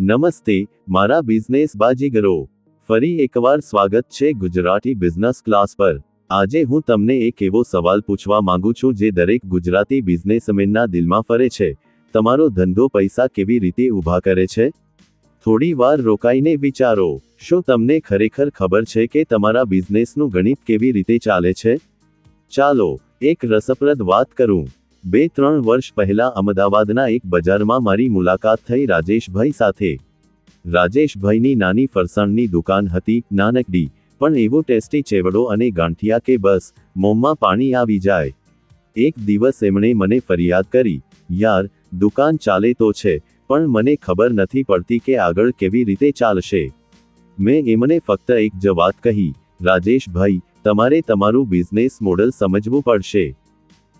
નમસ્તે, મારા બિઝનેસ બાજીગરો. ફરી એકવાર સ્વાગત છે ગુજરાતી બિઝનેસ ક્લાસ પર. આજે હું તમને એક એવો સવાલ પૂછવા માંગુ છું જે દરેક ગુજરાતી બિઝનેસમેનના દિલમાં ફરે છે. તમારો ધંધો પૈસા કેવી રીતે ઊભા કરે છે? થોડી વાર રોકાઈને વિચારો. શું તમને ખરેખર ખબર છે કે તમારા બિઝનેસનું ગણિત કેવી રીતે ચાલે છે? ચાલો, એક રસપ્રદ વાત કરું. બે ત્રણ વર્ષ પહેલા અમદાવાદના એક બજારમાં મારી મુલાકાત થઈ રાજેશભાઈ સાથે. રાજેશભાઈની નાની ફરસાણની દુકાન હતી, નાનકડી, પણ એવો ટેસ્ટી ચેવડો અને ગાંઠિયા કે બસ, મોંમાં પાણી આવી જાય. એક દિવસ એમણે મને ફરિયાદ કરી, યાર, દુકાન ચાલે તો છે, પણ મને ખબર નથી પડતી કે આગળ કેવી રીતે ચાલશે. મેં એમને ફક્ત એક જ વાત કહી, રાજેશભાઈ, તમારે તમારું બિઝનેસ મોડલ સમજવું પડશે.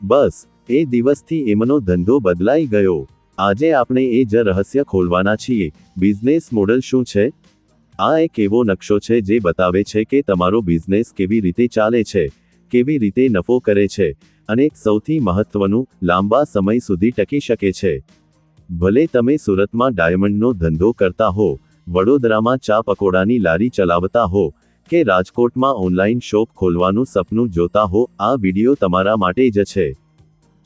બસ એ દિવસથી એમનો ધંધો બદલાઈ ગયો. આજે આપણે એ જ રહસ્ય ખોલવાના છીએ. બિઝનેસ મોડલ શું છે? આ એક એવો નકશો છે જે બતાવે છે કે તમારો બિઝનેસ કેવી રીતે ચાલે છે, કેવી રીતે નફો કરે છે અને સૌથી મહત્વનું, લાંબા સમય સુધી ટકી શકે છે. ભલે તમે સુરતમાં ડાયમંડનો ધંધો કરતા હો, વડોદરામાં ચા પકોડાની લારી ચલાવતા હો કે રાજકોટમાં ઓનલાઈન શોપ ખોલવાનું સપનું જોતા હો, આ વિડિયો તમારા માટે જ છે.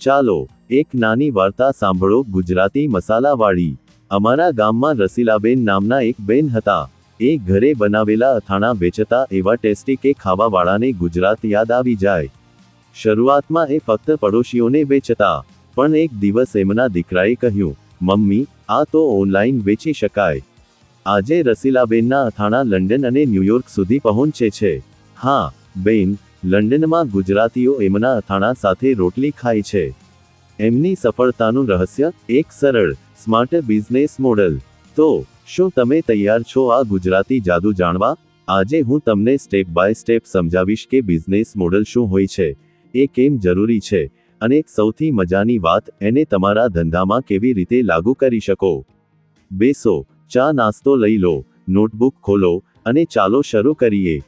ચાલો, એક નાની વાર્તા સાંભળો, ગુજરાતી મસાલાવાળી. અમારા ગામમાં રસીલાબેન નામના એક બેન હતા. એ ઘરે બનાવેલા અથાણા વેચતા એવા ટેસ્ટી કે ખાવાવાળાને ગુજરાત યાદ આવી જાય. શરૂઆતમાં એ ફક્ત પડોશીઓને વેચતા, પણ એક દિવસ એમના દીકરાએ કહ્યું, મમ્મી, આ તો ઓનલાઈન વેચી શકાય. આજે રસીલાબેનના અથાણા લંડન અને ન્યૂયોર્ક સુધી પહોંચે છે. હા, બેન લંડનમાં ગુજરાતીઓ એમના અથાણા સાથે રોટલી ખાય છે. એમની સફળતાનું રહસ્ય એક સરળ, સ્માર્ટ બિઝનેસ મોડલ. તો, શું તમે તૈયાર છો આ ગુજરાતી જાદુ જાણવા? આજે હું તમને સ્ટેપ બાય સ્ટેપ સમજાવીશ કે બિઝનેસ મોડલ શું હોય છે, એ કેમ જરૂરી છે, અને સૌથી મજાની વાત એને તમારા ધંધામાં કેવી રીતે લાગુ કરી શકો. બેસો, ચા નાસ્તો લઈ લો, નોટબુક ખોલો, અને ચાલો શરૂ કરીએ.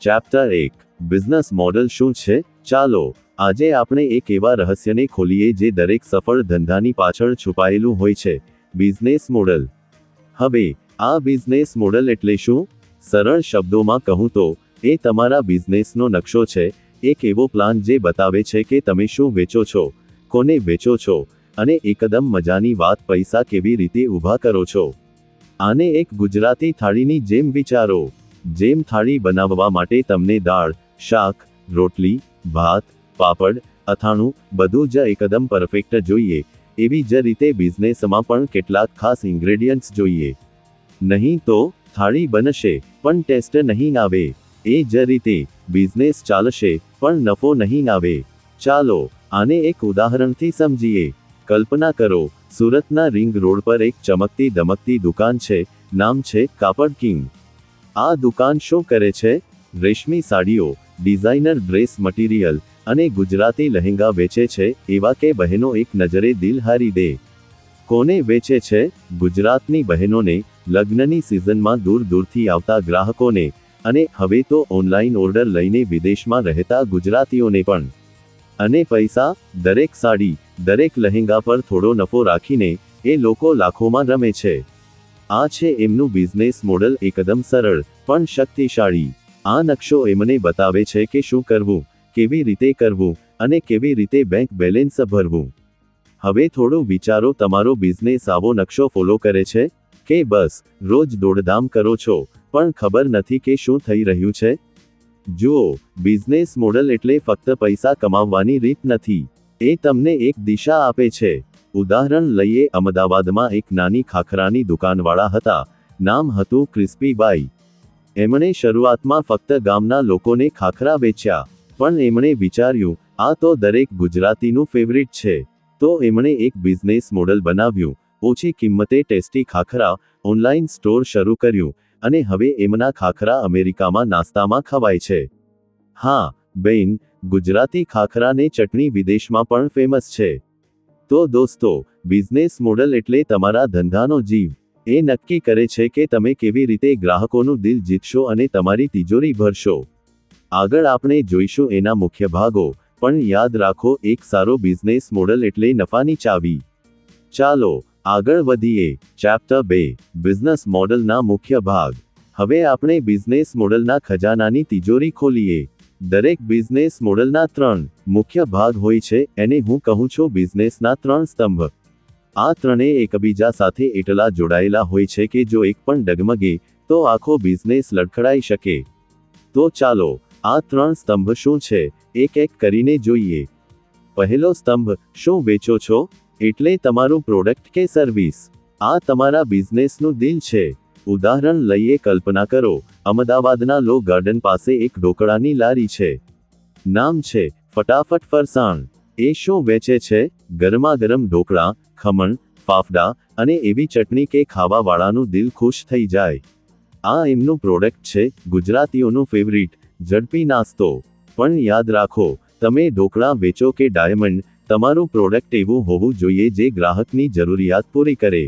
ચેપ્ટર એક. બિઝનેસ મોડલ શું છે? ચાલો, આજે આપણે એક એવા રહસ્યને ખોલીએ જે દરેક સફળ ધંધાની પાછળ છુપાયેલું હોય છે. Business model. હવે, આ બિઝનેસ મોડલ એટલે શું? સરળ શબ્દોમાં કહું તો, એ તમારા બિઝનેસનો નકશો છે. એક એવો પ્લાન જે બતાવે છે કે તમે શું વેચો છો, કોને વેચો છો, અને એકદમ મજાની વાત પૈસા કેવી રીતે ઊભા કરો છો. આને એક ગુજરાતી થાળીની જેમ વિચારો. જેમ થાળી બનાવવા માટે તમને દાળ શાક, રોટલી, ભાત, પાપડ, અથાણું, બધું જ એકદમ પરફેક્ટ જોઈએ. એવી જ રીતે બિઝનેસમાં પણ કેટલાક ખાસ ઇન્ગ્રેડિયન્ટ્સ જોઈએ. નહીં તો થાળી બનશે, પણ ટેસ્ટ નહીં આવે. એ જ રીતે બિઝનેસ ચાલશે, પણ નફો નહીં આવે. ચાલો, આને એક ઉદાહરણથી સમજીએ. કલ્પના કરો, સુરતના રિંગ રોડ પર એક ચમકતી દમકતી દુકાન છે, નામ છે કાપડ કિંગ. આ દુકાન શું કરે છે? રેશમી સાડીઓ, ડિઝાઇનર ડ્રેસ મટીરિયલ અને ગુજરાતી લહેંગા વેચે છે એવા કે બહેનો એક નજરે દિલ હારી દે. કોને વેચે છે? ગુજરાતની બહેનોને લગ્નની સિઝનમાં દૂર દૂરથી આવતા ગ્રાહકોને અને હવે તો ઓનલાઈન ઓર્ડર લઈને વિદેશમાં રહેતા ગુજરાતીઓને પણ. અને પૈસા, દરેક સાડી, દરેક લહેંગા પર થોડો નફો રાખીને એ લોકો લાખોમાં રમે છે. આ છે એમનું બિઝનેસ મોડલ એકદમ સરળ, પણ શક્તિશાળી. આ નકશો એમને બતાવે છે કે શું કરવું, કેવી રીતે કરવું અને કેવી રીતે બેંક બેલેન્સ ભરવું. હવે થોડો વિચારો તમારો બિઝનેસ આવો નકશો ફોલો કરે છે, કે બસ, રોજ દોડધામ કરો છો, પણ ખબર નથી કે શું થઈ રહ્યું છે? જુઓ, બિઝનેસ મોડલ એટલે ફક્ત પૈસા કમાવવાની રીત નથી. એ તમને એક દિશા આપે છે. ઉદાહરણ લઈએ, અમદાવાદમાં એક નાની ખાખરાની દુકાનવાળા હતા. નામ હતું ક્રિસ્પી બાઈ. એમણે શરૂઆતમાં ફક્ત ગામના લોકોને ખાખરા વેચ્યા, પણ એમણે વિચાર્યું, આ તો દરેક ગુજરાતીનું ફેવરિટ છે. તો એમણે એક બિઝનેસ મોડલ બનાવ્યું, ઓછી કિંમતે ટેસ્ટી ખાખરા ઓનલાઈન સ્ટોર શરૂ કર્યું, અને હવે એમના ખાખરા અમેરિકામાં નાસ્તામાં ખવાય છે. હા, બેન, ગુજરાતી ખાખરાને ચટણી વિદેશમાં પણ ફેમસ છે. તો દોસ્તો બિઝનેસ મોડલ એટલે તમારા ધંધાનો જીવ. એ નક્કી કરે છે કે તમે કેવી રીતે ગ્રાહકોનું દિલ જીતશો અને તમારી તિજોરી ભરશો. આગળ આપણે જોઈશું એના મુખ્ય ભાગો, પણ યાદ રાખો એક સારો બિઝનેસ મોડલ એટલે નફાની ચાવી. ચાલો, આગળ વધીએ. ચેપ્ટર બે, બિઝનેસ મોડલના મુખ્ય ભાગ. હવે આપણે બિઝનેસ મોડલના ખજાનાની તિજોરી ખોલીએ. દરેક બિઝનેસ મોડલના ત્રણ મુખ્ય ભાગ હોય છે, એને હું કહું છું બિઝનેસના ત્રણ સ્તંભ. આ ત્રણેય એકબીજા સાથે એટલા જોડાયેલા હોય છે કે જો એક પણ ડગમગે, તો આખો બિઝનેસ લડખડાઈ શકે. તો ચાલો, આ ત્રણ સ્તંભ શું છે? એક એક કરીને જોઈએ. પહેલો સ્તંભ, શું વેચો છો? એટલે તમારું પ્રોડક્ટ કે સર્વિસ આ તમારા બિઝનેસનું દિલ છે. ઉદાહરણ લઈએ, કલ્પના કરો, અમદાવાદના લો ગાર્ડન પાસે એક ઢોકળાની લારી છે. નામ છે, ફટાફટ ફરસાણ. એ શું વેચે છે ગરમા ગરમ ઢોકળા, ખમણ, ફાફડા અને એવી ચટણી કે ખાવાવાળાનું દિલ ખુશ થઈ જાય. આ એમનું પ્રોડક્ટ છે ગુજરાતીઓનું ફેવરિટ, ઝડપી નાસ્તો. પણ યાદ રાખો, તમે ઢોકળા વેચો કે ડાયમંડ, તમારું પ્રોડક્ટ એવું હોવું જોઈએ જે ગ્રાહકની જરૂરિયાત પૂરી કરે.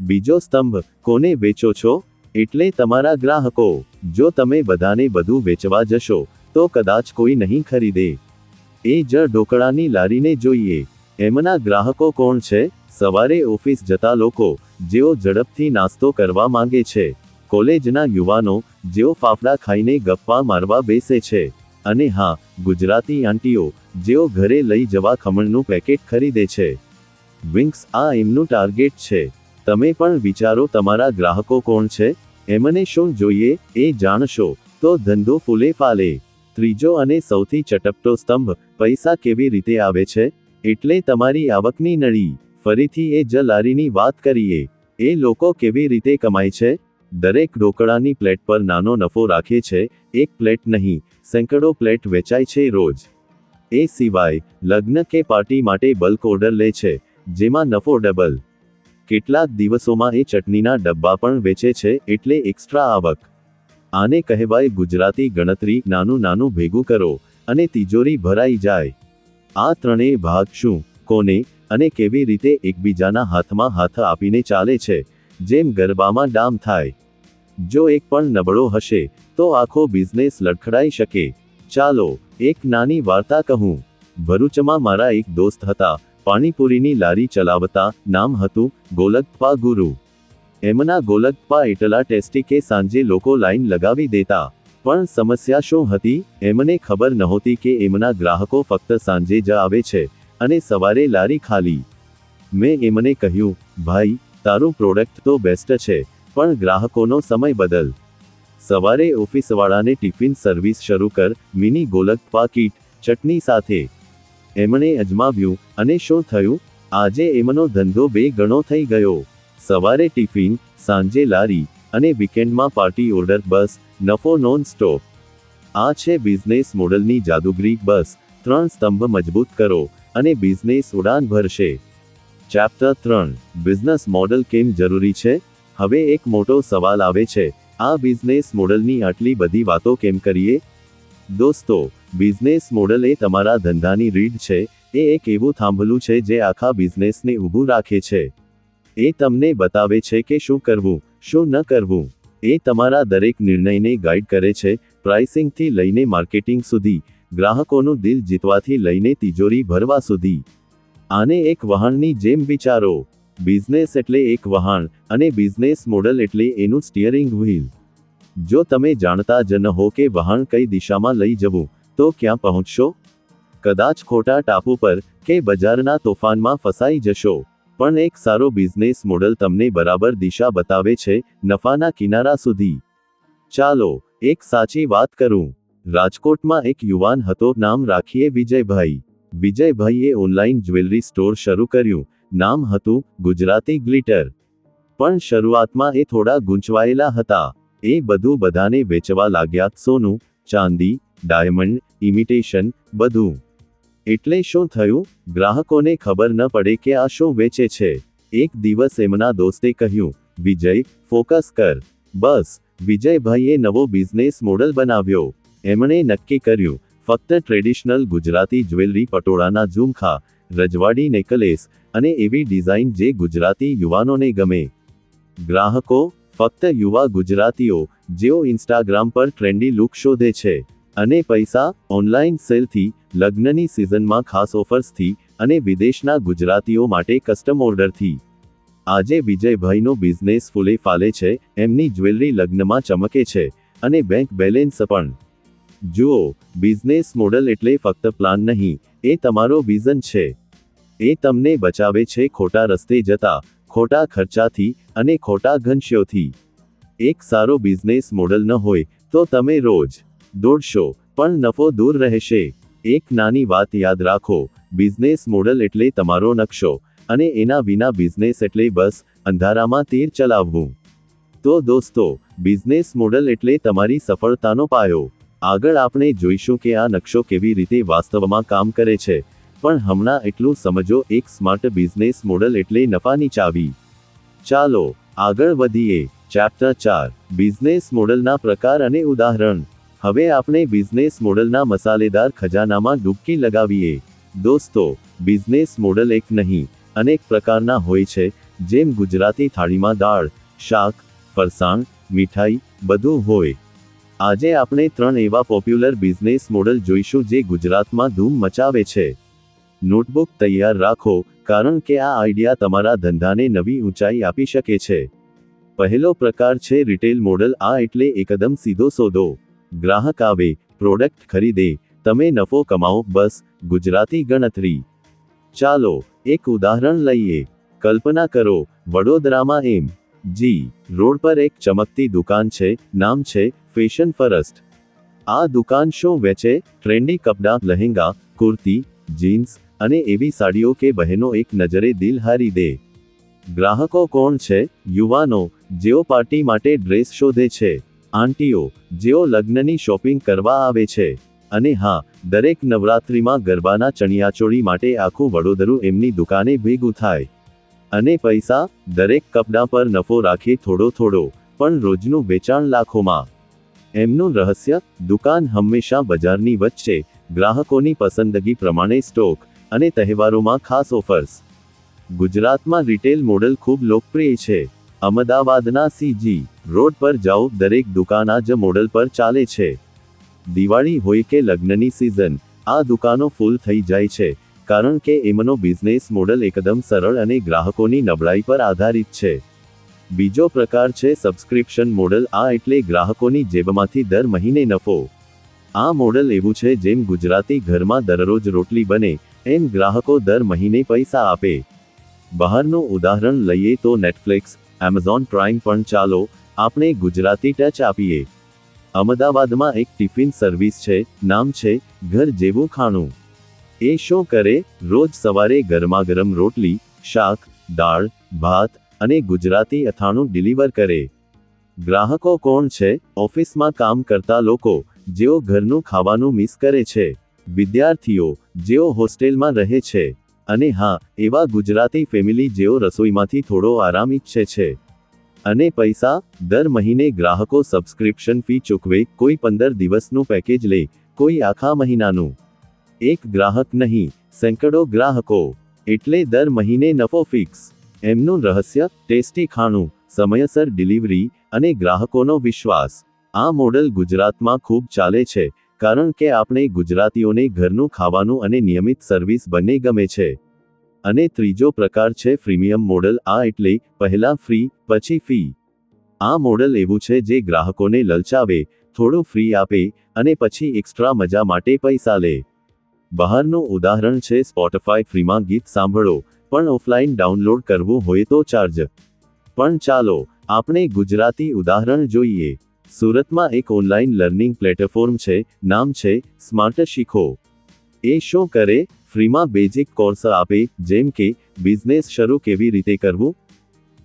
બીજો સ્તંભ, કોને વેચો છો? એટલે તમારા ગ્રાહકો. જો તમે બધાને બધું વેચવા જશો, તો કદાચ કોઈ નહીં ખરીદે. એ જ ઢોકળાની લારીને જોઈએ. એમના ગ્રાહકો કોણ છે? સવારે ઓફિસ જતા લોકો, જેઓ ઝડપથી નાસ્તો કરવા માંગે છે. કોલેજના યુવાનો, જેઓ ફાફડા ખાઈને ગપ્પા મારવા બેસે છે. અને હા, ગુજરાતી આંટીઓ, જેઓ ઘરે લઈ જવા ખમણનું પેકેટ ખરીદે છે. વિંગ્સ, આ એમનું ટાર્ગેટ છે. તમે પણ વિચારો તમારા ગ્રાહકો કોણ છે? એમને શું જોઈએ? એ જાણશો. તો ધંધો ફૂલે ફાલે. ત્રીજો અને સૌથી ચટપટો સ્તંભ, પૈસા કેવી રીતે આવે છે? એટલે તમારી આવકની નળી. ફરીથી એ જ લારીની વાત કરીએ. એ લોકો કેવી રીતે કમાય છે? દરેક ઢોકળાની પ્લેટ પર નાનો નફો રાખે છે. એક પ્લેટ નહીં, સેંકડો પ્લેટ વેચાય છે રોજ. એ સિવાય, લગ્ન કે પાર્ટી માટે બલ્ક ઓર્ડર લે છે, જેમાં નફો ડબલ. કેટલાક દિવસોમાં એ ચટણીના ડબ્બા પણ વેચે છે, એટલે એક્સ્ટ્રા આવક. આને કહેવાય ગુજરાતી ગણતરી, નાનું નાનું ભેગું કરો અને તિજોરી ભરાઈ જાય. આ ત્રણેય ભાગ શું, કોને અને કેવી રીતે એકબીજાના હાથમાં હાથ આપીને ચાલે છે, જેમ ગરબામાં ડામ થાય. જો એક પણ નબળો હશે, તો આખો બિઝનેસ લડખડાઈ શકે. ચાલો, એક નાની વાર્તા કહું. ભરૂચમાં મારા એક દોસ્ત હતા, પાણીપુરીની લારી ચલાવતા, નામ હતું ગોલકપા ગુરુ. એમના ગોલકપા એટલા ટેસ્ટી કે સાંજે લોકો લાઈન લગાવી દેતા. પણ સમસ્યા શું હતી? એમને ખબર નહોતી કે એમના ગ્રાહકો ફક્ત સાંજે જ આવે છે અને સવારે લારી ખાલી. મેં એમને કહ્યું, ભાઈ, તારું પ્રોડક્ટ તો બેસ્ટ છે, પણ ગ્રાહકોનો સમય બદલ. સવારે ઓફિસવાળાને ટિફિન સર્વિસ શરૂ કર, મિની ગોલકપા કીટ, ચટણી સાથે. એમણે અજમાવ્યું, અને શું થયું? આજે એમનો ધંધો બે ગણો થઈ ગયો. સવારે ટિફિન, સાંજે લારી અને વીકેન્ડમાં પાર્ટી ઓર્ડર બસ, નફો નોન સ્ટોપ આ છે બિઝનેસ મોડલની જાદુગરી, બસ, ત્રણ સ્તંભ મજબૂત કરો અને બિઝનેસ ઉડાન ભરશે. ચેપ્ટર ત્રણ બિઝનેસ મોડલ કેમ જરૂરી છે? હવે એક મોટો સવાલ આવે છે, આ બિઝનેસ મોડલની આટલી બધી વાતો કેમ કરીએ? દોસ્તો બિઝનેસ મોડલ એ તમારા ધંધાની રીડ છે, એ એક એવું થાંભલું છે જે આખા બિઝનેસને ઊભું રાખે છે. એ તમને બતાવે છે કે શું કરવું, શું ન કરવું. એ તમારા દરેક નિર્ણયને ગાઈડ કરે છે, પ્રાઇસિંગથી લઈને માર્કેટિંગ સુધી, ગ્રાહકોનું દિલ જીતવાથી લઈને તિજોરી ભરવા સુધી. આને એક વહાણની જેમ વિચારો. બિઝનેસ એટલે એક વહાણ, અને બિઝનેસ મોડલ એટલે એનું સ્ટિયરિંગ વ્હીલ. જો તમે જાણતા જ ન હો કે વહાણ કઈ દિશામાં લઈ જવું, તો ક્યાં પહોંચશો? કદાચ ખોટા ટાપુ પર કે બજારના તોફાનમાં ફસાઈ જશો. પણ એક સારો બિઝનેસ મોડલ તમને બરાબર દિશા બતાવે છે નફાના કિનારા સુધી. ચાલો, એક સાચી વાત કરું. રાજકોટમાં એક યુવાન હતો, નામ રાખીએ વિજયભાઈ. વિજયભાઈએ ઓનલાઈન જ્વેલરી સ્ટોર શરૂ કર્યું. નામ હતું ગુજરાતી ગ્લિટર. પણ શરૂઆતમાં એ થોડા ગૂંચવાયેલા હતા. એ બધું બધાને વેચવા લાગ્યા. સોનું, ચાંદી, ડાયમંડ, ઇમિટેશન, બધું. એટલે શું થયું? ગ્રાહકોને ખબર ન પડે કે આ શું વેચે છે. એક દિવસ એમના દોસ્તે કહ્યું, વિજય, ફોકસ કર. બસ, વિજયભાઈએ નવો બિઝનેસ મોડલ બનાવ્યો. એમણે નક્કી કર્યું, ફક્ત ટ્રેડિશનલ ગુજરાતી જ્વેલરી પટોળાના ઝુમખા, રજવાડી નેકલેસ અને એવી ડિઝાઇન જે ગુજરાતી યુવાનોને ગમે. ગ્રાહકો, ફક્ત યુવા ગુજરાતીઓ, જેઓ ઇન્સ્ટાગ્રામ પર ટ્રેન્ડી લુક શોધે છે અને પૈસા ઓનલાઈન સેલથી લગ્નની સિઝનમાં ખાસ ઓફર્સથી અને વિદેશના ગુજરાતીઓ માટે કસ્ટમ ઓર્ડરથી. આજે વિજયભાઈનો બિઝનેસ ફૂલે ફાલે છે, એમની જ્વેલરી લગ્નમાં ચમકે છે, અને બેંક બેલેન્સ પણ. જુઓ, બિઝનેસ મોડલ એટલે ફક્ત પ્લાન નહીં, એ તમારો વિઝન છે. એ તમને બચાવે છે ખોટા રસ્તે જતા, ખોટા ખર્ચાથી અને ખોટા ઘનશ્યોથી. એક સારો બિઝનેસ મોડલ ન હોય, તો તમે રોજ દોડશો, પણ નફો દૂર રહેશે. એક નાની વાત યાદ રાખો બિઝનેસ મોડલ એટલે તમારો નકશો, અને એના વિના બિઝનેસ એટલે બસ, અંધારામાં તીર ચલાવવું. તો દોસ્તો બિઝનેસ મોડલ એટલે તમારી સફળતાનો પાયો. આગળ આપણે જોઈશું કે આ નકશો કેવી રીતે વાસ્તવમાં કામ કરે છે. પણ હમણાં એટલું સમજો, એક સ્માર્ટ બિઝનેસ મોડલ એટલે નફાની ચાવી. ચાલો, આગળ વધીએ. ચેપ્ટર ચાર બિઝનેસ મોડલના પ્રકાર અને ઉદાહરણ. હવે આપણે બિઝનેસ મોડલના મસાલેદાર ખજાનામાં ડૂબકી લગાવીએ. દોસ્તો બિઝનેસ મોડલ એક નહીં, અનેક પ્રકારના હોય છે, જેમ ગુજરાતી થાળીમાં દાળ, શાક, ફરસાણ, મીઠાઈ, બધું હોય. આજે આપણે ત્રણ એવા પોપ્યુલર બિઝનેસ મોડલ જોઈશું જે ગુજરાતમાં ધૂમ મચાવે છે. નોટબુક તૈયાર રાખો, કારણ કે આ આઈડિયા તમારા ધંધાને નવી ઊંચાઈ આપી શકે છે. પહેલો પ્રકાર છે રિટેલ મોડલ આ એટલે એકદમ સીધો સોદો. ગ્રાહક આવે, પ્રોડક્ટ ખરીદે, તમે નફો કમાઓ બસ, ગુજરાતી ગણતરી. ચાલો, એક ઉદાહરણ લઈએ. કલ્પના કરો, વડોદરામાં એમ. જી, રોડ પર એક ચમકતી દુકાન છે, નામ છે, ફેશન ફરસ્ટ. આ દુકાન શું વેચે? ટ્રેન્ડી કપડાં, લહેંગા, કુર્તી, જીન્સ અને એવી સાડીઓ કે બહેનો એક નજરે દિલ હારી દે. ગ્રાહકો કોણ છે? યુવાનો, જેઓ પાર્ટી માટે ડ્રેસ શોધે છે. આંટીઓ, જેઓ લગ્નની શોપિંગ કરવા આવે છે. અને હા, દરેક નવરાત્રિમાં ગરબાના ચણિયાચોળી માટે આખું વડોદરું એમની દુકાને ભેગું થાય. અને પૈસા, દરેક કપડાં પર નફો રાખે થોડો થોડો, પણ રોજનું વેચાણ લાખોમાં. એમનું રહસ્ય, દુકાન હંમેશા બજારની વચ્ચે, ગ્રાહકોની પસંદગી પ્રમાણે સ્ટોક, અને તહેવારોમાં ખાસ ઓફર્સ ગુજરાતમાં રિટેલ મોડલ ખૂબ લોકપ્રિય છે. અમદાવાદના સીજી રોડ પર જાઓ, દરેક દુકાન આ જ મોડલ પર ચાલે છે. દિવાળી હોય કે લગ્નની સિઝન આ દુકાનો ફૂલ થઈ જાય છે, કારણ કે એમનો બિઝનેસ મોડલ એકદમ સરળ અને ગ્રાહકોની નબળાઈ પર આધારિત છે. બીજો પ્રકાર છે સબસ્ક્રિપ્શન મોડલ આ એટલે ગ્રાહકોની જેબમાંથી દર મહિને નફો. આ મોડલ એવું છે જેમ ગુજરાતી ઘરમાં દરરોજ રોટલી બને, એમ ગ્રાહકો દર મહિને પૈસા આપે. બહારનું ઉદાહરણ લઈએ તો નેટફ્લિક્સ એમેઝોન પ્રાઇમ પણ ચાલો આપણે ગુજરાતી ટચ આપીએ. અમદાવાદમાં એક ટિફિન સર્વિસ છે, નામ છે, ઘર જેવું ખાણું. એ શું કરે? રોજ સવારે ગરમા ગરમ રોટલી, શાક, દાળ, ભાત અને ગુજરાતી અથાણું ડિલિવર કરે. ગ્રાહકો કોણ છે? ઓફિસમાં કામ કરતા લોકો, જેઓ ઘરનું ખાવાનું મિસ કરે છે. વિદ્યાર્થીઓ, જેઓ હોસ્ટેલમાં રહે છે. અને હા, એવા ગુજરાતી ફેમિલી જેઓ રસોઈમાંથી થોડો આરામ ઈચ્છે છે. અને પૈસા, દર મહિને ગ્રાહકો સબસ્ક્રિપ્શન ફી ચૂકવે, કોઈ પંદર દિવસનું પેકેજ લે, કોઈ આખા મહિનાનું. એક ગ્રાહક નહીં, સેંકડો ગ્રાહકો. એટલે દર મહિને નફો ફિક્સ એમનું રહસ્ય, ટેસ્ટી ખાણું, સમયસર ડિલિવરી અને ગ્રાહકોનો વિશ્વાસ. આ મોડલ ગુજરાતમાં ખૂબ ચાલે છે. કારણ કે આપણે ગુજરાતીઓને ઘરનું ખાવાનું અને નિયમિત સર્વિસ બંને ગમે છે. અને ત્રીજો પ્રકાર છે ફ્રીમિયમ મોડલ આ એટલે પહેલા ફ્રી પછી ફી આ મોડલ એવું છે જે ગ્રાહકોને લલચાવે, થોડું ફ્રી આપે, અને પછી એક્સ્ટ્રા મજા માટે પૈસા લે. બહારનું ઉદાહરણ છે સ્પોટીફાય ફ્રીમાં ગીત સાંભળો, પણ ઓફલાઈન ડાઉનલોડ કરવું હોય તો ચાર્જ પણ ચાલો, આપણે ગુજરાતી ઉદાહરણ જોઈએ. સુરતમાં એક ઓનલાઈન લર્નિંગ પ્લેટફોર્મ છે, નામ છે, સ્માર્ટ શીખો. એ શું કરે, ફ્રીમાં બેઝિક કોર્સ આપે, જેમ કે, બિઝનેસ શરૂ કેવી રીતે કરવું?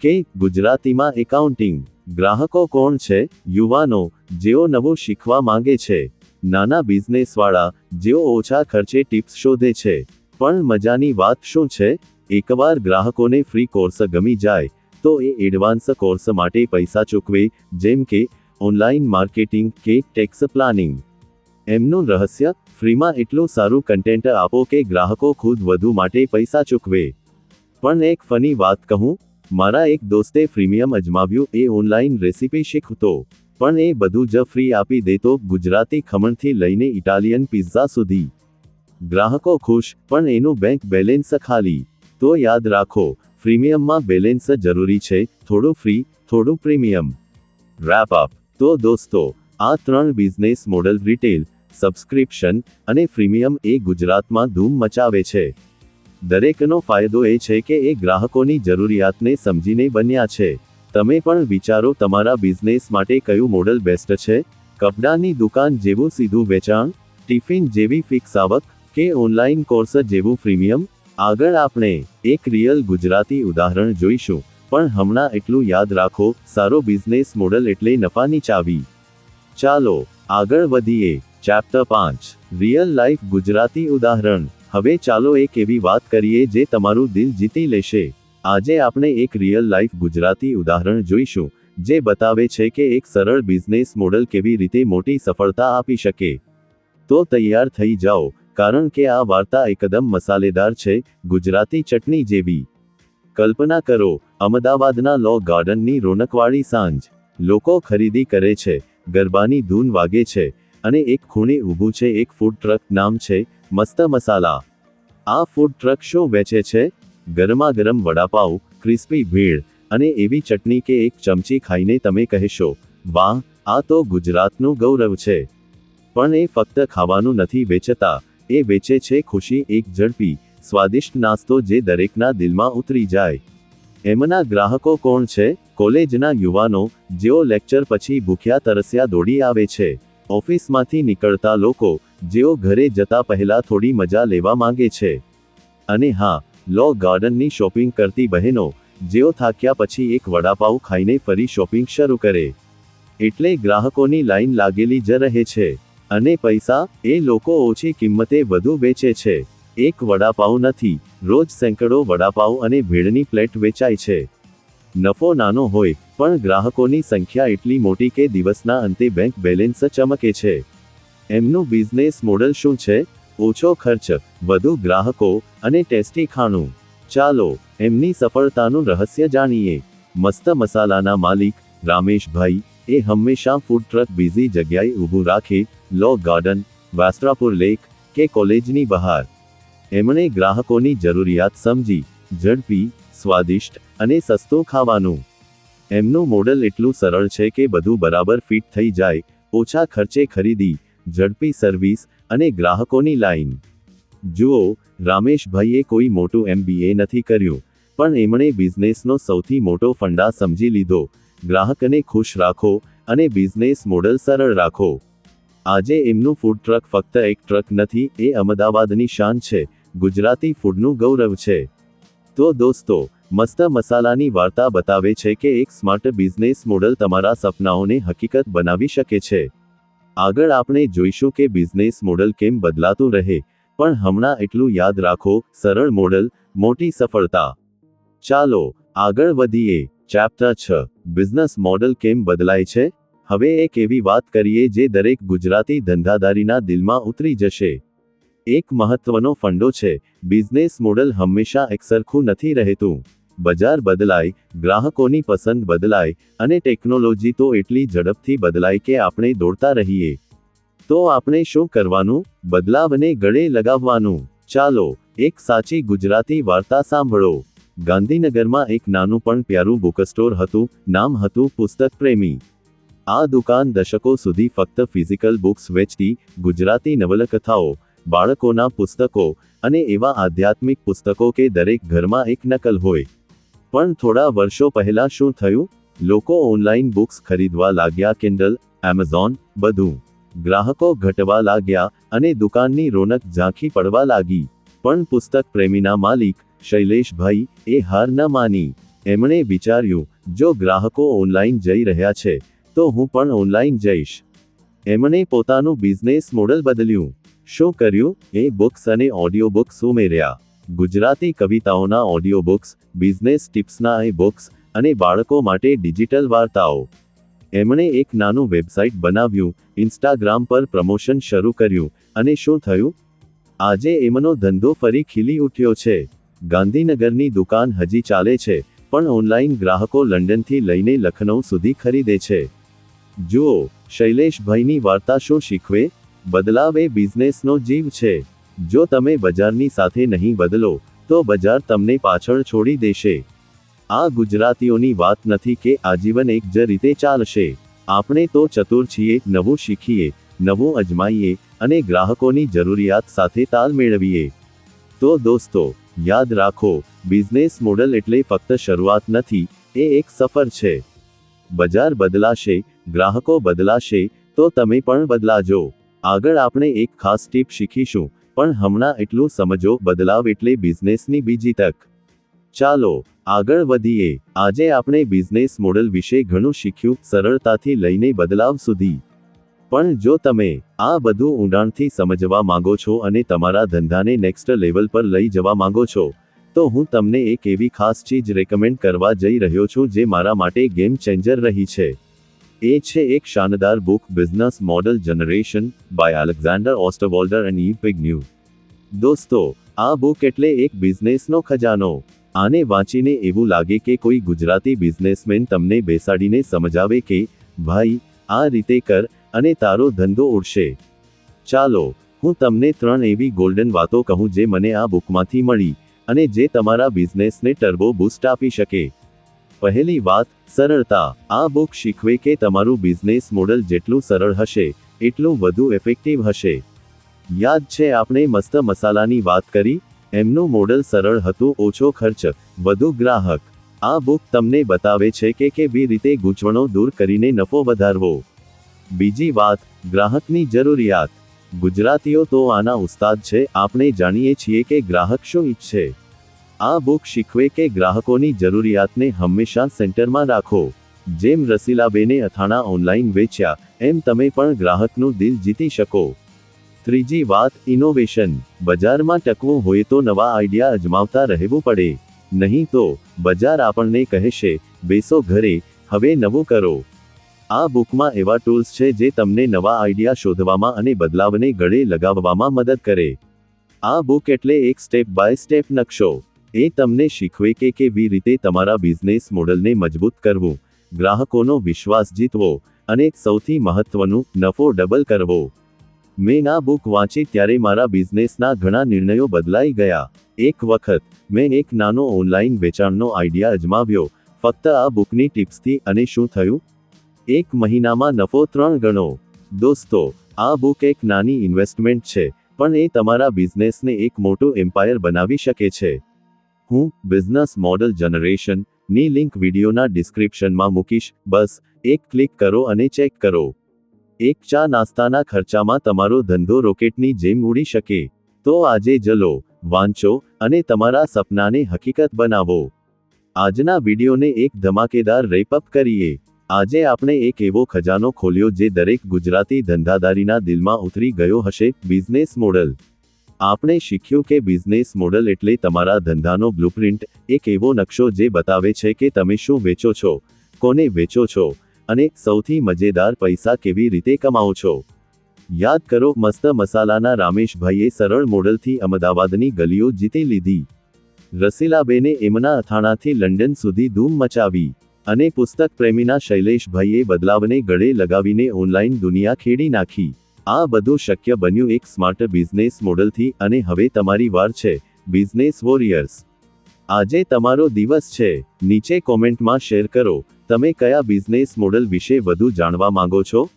કે, ગુજરાતીમાં એકાઉન્ટિંગ. ગ્રાહકો કોણ છે? યુવાનો, જેઓ નવું શીખવા માંગે છે. નાના બિઝનેસવાળા, જેઓ ઓછા ખર્ચે ટિપ્સ શોધે છે. પણ મજાની વાત શું છે? એકવાર ગ્રાહકોને ફ્રી કોર્સ ગમી જાય, તો એ એડવાન્સ કોર્સ માટે પૈસા ચૂકવે, જેમ કે ઓનલાઈન માર્કેટિંગ કે ટેક્સ પ્લાનિંગ. એમનું રહસ્ય, ફ્રીમાં એટલું સારું કન્ટેન્ટ આપો કે ગ્રાહકો ખુદ વધુ માટે પૈસા ચૂકવે. પણ એક ફની વાત કહું, મારા એક દોસ્તે પ્રીમિયમ અજમાવ્યું, એ ઓનલાઈન રેસીપી શીખતો, પણ એ બધું જ ફ્રી આપી દેતો ગુજરાતી ખમણથી લઈને ઇટાલિયન પિઝા સુધી. ગ્રાહકો ખુશ, પણ એનું બેંક બેલેન્સ ખાલી. તો યાદ રાખો પ્રીમિયમમાં બેલેન્સ જરૂરી છે, થોડું ફ્રી, થોડું પ્રીમિયમ. રેપ અપ તો દોસ્તો, આ ત્રણ બિઝનેસ મોડલ રિટેલ, સબસ્ક્રિપ્શન અને પ્રીમિયમ એ ગુજરાતમાં ધૂમ મચાવે છે. દરેકનો ફાયદો એ છે કે એ ગ્રાહકોની જરૂરિયાતને સમજીને બન્યા છે. તમે પણ વિચારો તમારા બિઝનેસ માટે કયું મોડલ બેસ્ટ છે? કપડાની દુકાન જેવું સીધું વેચાણ, ટિફિન જેવી ફિક્સ આવક કે ઓનલાઈન કોર્સ જેવું પ્રીમિયમ? આગળ આપણે એક રિયલ ગુજરાતી ઉદાહરણ જોઈશું. પણ હમણાં એટલું યાદ રાખો, સારો બિઝનેસ મોડલ એટલે નફાની ચાવી. ચાલો, આગળ વધીએ. ચેપ્ટર પાંચ. રિયલ લાઈફ ગુજરાતી ઉદાહરણ. હવે ચાલો એક એવી વાત કરીએ જે તમારું દિલ જીતી લેશે. આજે આપણે એક રિયલ લાઈફ ગુજરાતી ઉદાહરણ જોઈશું, જે બતાવે છે કે એક સરળ બિઝનેસ મોડલ કેવી રીતે મોટી સફળતા આપી શકે. તો તૈયાર થઈ જાઓ, કારણ કે આ વાર્તા એકદમ મસાલેદાર છે, ગુજરાતી ચટણી જેવી. કલ્પના કરો, અમદાવાદના લો ગાર્ડનની રોનકવાળી સાંજ. લોકો ખરીદી કરે છે, ગરબાની ધૂન વાગે છે, અને એક ખૂણે ઊભું છે, એક ફૂડ ટ્રક નામ છે, મસ્ત મસાલા. આ ફૂડ ટ્રક શું વેચે છે? ગરમા ગરમ વડાપાઉ ક્રિસ્પી ભીડ, અને એવી ચટણી કે એક ચમચી ખાઈને તમે કહેશો, વાહ, આ તો ગુજરાતનું ગૌરવ છે. પણ એ ફક્ત ખાવાનું નથી વેચતા, એ વેચે છે ખુશી એક ઝડપી સ્વાદિષ્ટ નાસ્તો જે દરેકના દિલમાં ઉતરી જાય. એમના ગ્રાહકો કોણ છે? કોલેજના યુવાનો, જેઓ લેક્ચર પછી ભૂખ્યા તરસ્યા દોડી આવે છે. ઓફિસમાંથી નીકળતા લોકો, જેઓ ઘરે જતા પહેલા થોડી મજા લેવા માંગે છે. અને હા, લો ગાર્ડનની શોપિંગ કરતી બહેનો, જેઓ થાક્યા પછી એક વડાપાઉં ખાઈને ફરી શોપિંગ શરૂ કરે. એટલે ગ્રાહકોની લાઈન લાગેલી જ રહે છે. અને પૈસા એ લોકો ઓછી કિંમતે વધુ વેચે છે. એક વડાપાઉં નથી. રોજ સેંકડો વડાપાઉ અને ભેળની પ્લેટ વેચાય છે. નફો નાનો હોય, પણ ગ્રાહકોની સંખ્યા એટલી મોટી કે દિવસના અંતે બેંક બેલેન્સ ચમકે છે. એમનું બિઝનેસ મોડલ શું છે? ઓછો ખર્ચ, વધુ ગ્રાહકો અને ટેસ્ટી ખાણું. ચાલો, એમની સફળતાનું રહસ્ય જાણીએ. મસ્ત મસાલાના માલિક, રામેશભાઈ, એ હંમેશા ફૂડ ટ્રક બીજી જગ્યાએ ઊભું રાખે લો ગાર્ડન વાસ્ત્રાપુર લેક કે કોલેજની બહાર. એમણે ગ્રાહકોની જરૂરિયાત સમજી, ઝડપી, સ્વાદિષ્ટ અને સસ્તું ખાવાનું. એમનું મોડલ એટલું સરળ છે કે બધું બરાબર ફિટ થઈ જાય, ઓછા ખર્ચે ખરીદી, ઝડપી સર્વિસ અને ગ્રાહકોની લાઈન. જુઓ, રામેશભાઈએ કોઈ મોટું એમબીએ નથી કર્યું, પણ એમણે બિઝનેસનો સૌથી મોટો ફંડા સમજી લીધો. ગ્રાહકને ખુશ રાખો અને બિઝનેસ મોડલ સરળ રાખો. આજે એમનું ફૂડ ટ્રક ફક્ત એક ટ્રક નથી, એ અમદાવાદની શાન છે, ગુજરાતી ફૂડનું ગૌરવ છે. તો દોસ્તો, મસ્ત મસાલાની વાર્તા બતાવે છે કે એક સ્માર્ટ બિઝનેસ મોડલ તમારા સપનાઓને હકીકત બનાવી શકે છે. આગળ આપણે જોઈશું કે બિઝનેસ મોડલ કેમ બદલાતું રહે, પણ હમણાં એટલું યાદ રાખો, સરળ મોડલ મોટી સફળતા. ચાલો, આગળ વધીએ. ચેપ્ટર છ. બિઝનેસ મોડલ કેમ બદલાય છે? હવે એક એવી વાત કરીએ જે દરેક ગુજરાતી ધંધાદારીના દિલમાં ઉતરી જશે. એક મહત્વનો ફંડો છે, બિઝનેસ મોડલ હંમેશા એકસરખું નથી રહેતું. બજાર બદલાય, ગ્રાહકોની પસંદ બદલાય, અને ટેકનોલોજી તો એટલી ઝડપથી બદલાય કે આપણે દોડતા રહીએ. તો આપણે શું કરવાનું? બદલાવને ગળે લગાવવાનું. ચાલો, એક સાચી ગુજરાતી વાર્તા સાંભળો. ગાંધીનગરમાં એક નાનું પણ પ્યારું બુકસ્ટોર હતું, નામ હતું પુસ્તક પ્રેમી. આ દુકાન દશકો સુધી ફક્ત ફિઝિકલ બુક્સ વેચતી ગુજરાતી નવલકથાઓ, બાળકોના પુસ્તકો અને એવા આધ્યાત્મિક પુસ્તકો કે દરેક ઘરમાં એક નકલ હોય. પણ થોડા વર્ષો પહેલા શું થયું? લોકો ઓનલાઈન બુક્સ ખરીદવા લાગ્યા કિન્ડલ એમેઝોન, બધું. ગ્રાહકો ઘટવા લાગ્યા અને દુકાનની રોનક ઝાંખી પડવા લાગી. પણ પુસ્તક પ્રેમીના માલિક, શૈલેષભાઈ, એ હાર ન માની. એમણે વિચાર્યું, જો ગ્રાહકો ઓનલાઈન જઈ રહ્યા છે તો હું પણ ઓનલાઈન જઈશ. એમણે પોતાનું બિઝનેસ મોડલ બદલ્યું. શું કર્યું? એ બુક્સ અને ઓડિયો બુક્સ ઉમેર્યા. ગુજરાતી કવિતાઓના ઓડિયો બુક્સ બિઝનેસ ટિપ્સના એ બુક્સ અને બાળકો માટે ડિજિટલ વાર્તાઓ. એમણે એક નાનું વેબસાઇટ બનાવ્યું ઇન્સ્ટાગ્રામ પર પ્રમોશન શરૂ કર્યું. અને શું થયું? આજે એમનો ધંધો ફરી ખીલી ઉઠ્યો છે. ગાંધીનગરની દુકાન હજી ચાલે છે, પણ ઓનલાઈન ગ્રાહકો લંડનથી લઈને લખનૌ સુધી ખરીદે છે. જુઓ, શૈલેષભાઈની વાર્તા શું શીખવે? બદલાવ એ બિઝનેસનો જીવ છે. જો તમે બજારની સાથે નહીં બદલો, તો બજાર તમને પાછળ છોડી દેશે. આ ગુજરાતીઓની વાત નથી કે આજીવન એક જ રીતે ચાલશે. આપણે તો ચતુર છીએ, નવું શીખીએ, નવું અજમાઈએ અને ગ્રાહકોની જરૂરિયાત સાથે તાલ મેળવીએ. તો દોસ્તો, યાદ રાખો, બિઝનેસ મોડલ એટલે ફક્ત શરૂઆત નથી, એ એક સફર છે. બજાર બદલાશે, ગ્રાહકો બદલાશે, તો તમે પણ બદલાજો. આગળ આપણે એક ખાસ ટીપ શીખીશું, પણ હમણાં એટલું સમજો, બદલાવ એટલે બિઝનેસની બીજી તક. ચાલો, આગળ વધીએ. આજે આપણે બિઝનેસ મોડલ વિશે ઘણું શીખ્યું, સરળતાથી લઈને બદલાવ સુધી. પણ જો તમે આ બધું ઊંડાણથી સમજવા માંગો છો અને તમારા ધંધાને નેક્સ્ટ લેવલ પર લઈ જવા માંગો છો તો હું તમને એક એવી ખાસ ચીજ રેકમેન્ડ કરવા જઈ રહ્યો છું જે મારા માટે ગેમ ચેન્જર રહી છે. એ છે એક શાનદાર book business model generation by Alexander Osterwalder અને પિગ પિગ્ન્યુ દોસ્તો, આ બુક એટલે એક બિઝનેસનો ખજાનો. આને વાંચીને એવું લાગે કે કોઈ ગુજરાતી બિઝનેસમેન તમને બેસાડીને સમજાવે કે, ભાઈ, આ રીતે કર અને તારો ધંધો ઉડશે. ચાલો, હું તમને ત્રણ એવી ગોલ્ડન વાતો કહું જે મને આ બુકમાંથી મળી. અને જે તમારા બિઝનેસને ટર્બો બૂસ્ટ આપી શકે. પહેલી વાત, સરળતા. આ બુક શીખવે કે તમારું બિઝનેસ મોડલ જેટલું સરળ હશે, એટલું વધુ ઇફેક્ટિવ હશે. યાદ છે આપણે મસ્ત મસાલાની વાત કરી? એમનું મોડલ સરળ હતું, ઓછો ખર્ચ, વધુ ગ્રાહક. આ બુક તમને બતાવે છે કે કેવી રીતે ગૂંચવણો દૂર કરીને નફો વધારવો. બીજી વાત, ગ્રાહકની જરૂરિયાત. ગુજરાતીઓ તો આના ઉસ્તાદ છે, આપણે જાણીએ છીએ કે ગ્રાહક શું ઈચ્છે. આ બુક શીખવે કે ગ્રાહકોની જરૂરિયાતને હંમેશા સેન્ટરમાં રાખો. જેમ રસીલાબેને અથાણા ઓનલાઈન વેચ્યા, એમ તમે પણ ગ્રાહકનું દિલ જીતી શકો. ત્રીજી વાત, ઇનોવેશન. બજારમાં ટકવું હોય તો નવા આઈડિયા અજમાવતા રહેવું પડે. નહીં તો, બજાર આપણને કહેશે, બેસો ઘરે, હવે નવું કરો. આ બુકમાં એવા ટૂલ્સ છે જે તમને નવા આઈડિયા શોધવામાં અને બદલાવને ગળે લગાવવામાં મદદ કરે. આ બુક એટલે એક સ્ટેપ બાય સ્ટેપ નકશો. એ તમને શીખવે કે કેવી રીતે તમારા બિઝનેસ મોડલને મજબૂત કરવું, ગ્રાહકોનો વિશ્વાસ જીતવો અને સૌથી મહત્વનું, નફો ડબલ કરવો. મેં આ બુક વાંચી ત્યારે મારા બિઝનેસના ઘણા નિર્ણયો બદલાઈ ગયા. એક વખત, મેં એક નાનો ઓનલાઈન વેચાણનો આઈડિયા અજમાવ્યો. ફક્ત આ બુકની ટિપ્સથી અને શું થયું? એક મહિનામાં નફો ત્રણ ગણો. દોસ્તો, આ બુક એક નાની ઇન્વેસ્ટમેન્ટ છે, પણ એ તમારા બિઝનેસને એક મોટું એમ્પાયર બનાવી શકે છે. હું બિઝનેસ મોડલ જનરેશનની લિંક વિડીયોના ડિસ્ક્રિપ્શનમાં મૂકીશ, બસ, એક ક્લિક કરો અને ચેક કરો. એક ચા નાસ્તાના ખર્ચામાં તમારો ધંધો રોકેટની જેમ ઉડી શકે. તો આજે જલો, વાંચો, અને તમારા સપનાને હકીકત બનાવો. આજના વિડીયોને એક ધમાકેદાર રેપઅપ કરીએ. આજે આપણે એક એવો ખજાનો ખોલ્યો જે દરેક ગુજરાતી ધંધાદારીના દિલમાં ઉતરી ગયો હશે બિઝનેસ મોડલ આપણે શીખ્યું કે બિઝનેસ મોડલ એટલે તમારા ધંધાનો બ્લુપ્રિન્ટ એક એવો નકશો જે બતાવે છે કે તમે શું વેચો છો, કોને વેચો છો, અને સૌથી મજેદાર પૈસા કેવી રીતે કમાઓ છો. યાદ કરો, મસ્ત મસાલાના રામેશભાઈએ સરળ મોડલથી અમદાવાદની ગલીઓ જીતી લીધી. રસીલાબેને એમના અથાણાથી લંડન સુધી ધૂમ મચાવી. અને પુસ્તક પ્રેમીના શૈલેષભાઈએ બદલાવને ગળે લગાવીને ઓનલાઈન દુનિયા ખેડી નાખી. આ બધું શક્ય બન્યું એક સ્માર્ટ બિઝનેસ મોડલથી અને હવે તમારી વાર છે, બિઝનેસ વોરિયર્સ. આજે તમારો દિવસ છે, નીચે કોમેન્ટમાં શેર કરો, તમે કયા બિઝનેસ મોડલ વિશે વધુ જાણવા માંગો છો?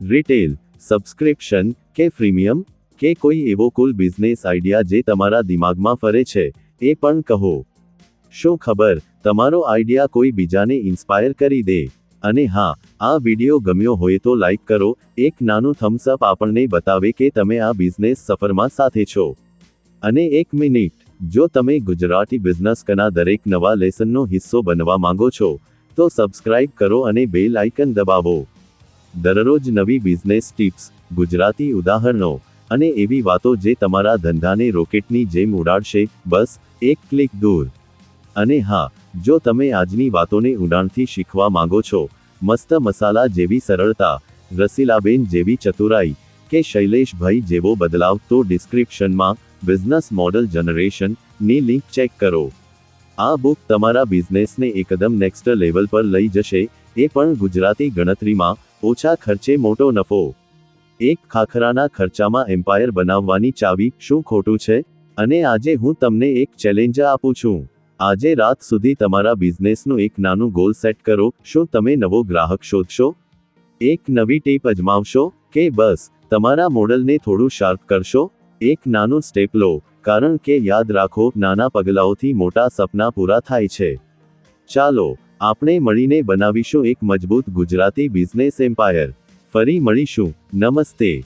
રિટેલ, સબસ્ક્રિપ્શન કે પ્રીમિયમ? કે કોઈ એવો કુલ બિઝનેસ આઈડિયા જે તમારા દિમાગમાં ફરે છે, એ પણ કહો. શું ખબર, તમારો આઈડિયા કોઈ બીજાને ઇન્સ્પાયર કરી દે? અને હા, આ વિડિયો ગમ્યો હોય તો લાઈક કરો, એક નાનું થમ્સ અપ આપણને બતાવે કે તમે આ બિઝનેસ સફરમાં સાથે છો. અને એક મિનિટ, જો તમે ગુજરાતી બિઝનેસ કના દરેક નવા લેસનનો હિસ્સો બનવા માંગો છો, તો સબસ્ક્રાઇબ કરો અને બેલ આઇકન દબાવો. દરરોજ નવી બિઝનેસ ટિપ્સ, ગુજરાતી ઉદાહરણો અને એવી વાતો જે તમારા ધંધાને રોકેટની જેમ ઉડાડશે, બસ, એક ક્લિક દૂર. અને હા, જો તમે આજની વાતોને ઊંડાણથી શીખવા માંગો છો, મસ્ત મસાલા જેવી સરળતા, રસીલાબેન જેવી ચતુરાઈ, કે શૈલેષભાઈ જેવો બદલાવ, તો ડિસ્ક્રિપ્શનમાં બિઝનેસ મોડલ જનરેશનની લિંક ચેક કરો. આ બુક તમારા બિઝનેસને એકદમ નેક્સ્ટ લેવલ પર લઈ જશે, એ પણ ગુજરાતી ગણતરીમાં ઓછા ખર્ચે મોટો નફો. એક ખાખરાના ખર્ચામાં એમ્પાયર બનાવવાની ચાવી શું ખોટું છે? અને આજે હું તમને એક ચેલેન્જ આપું છું. આજે રાત સુધી તમારા બિઝનેસનું એક નાનું ગોલ સેટ કરો. શું તમે નવો ગ્રાહક શોધશો? એક નવી ટીપ અજમાવશો કે બસ તમારા મોડલને થોડું શાર્પ કરશો? એક નાનું સ્ટેપ લો, કારણ કે યાદ રાખો, નાના પગલાઓથી મોટા સપના પૂરા થાય છે. ચાલો, આપણે મળીને બનાવીશું એક મજબૂત ગુજરાતી બિઝનેસ એમ્પાયર. ફરી મળીશું. નમસ્તે.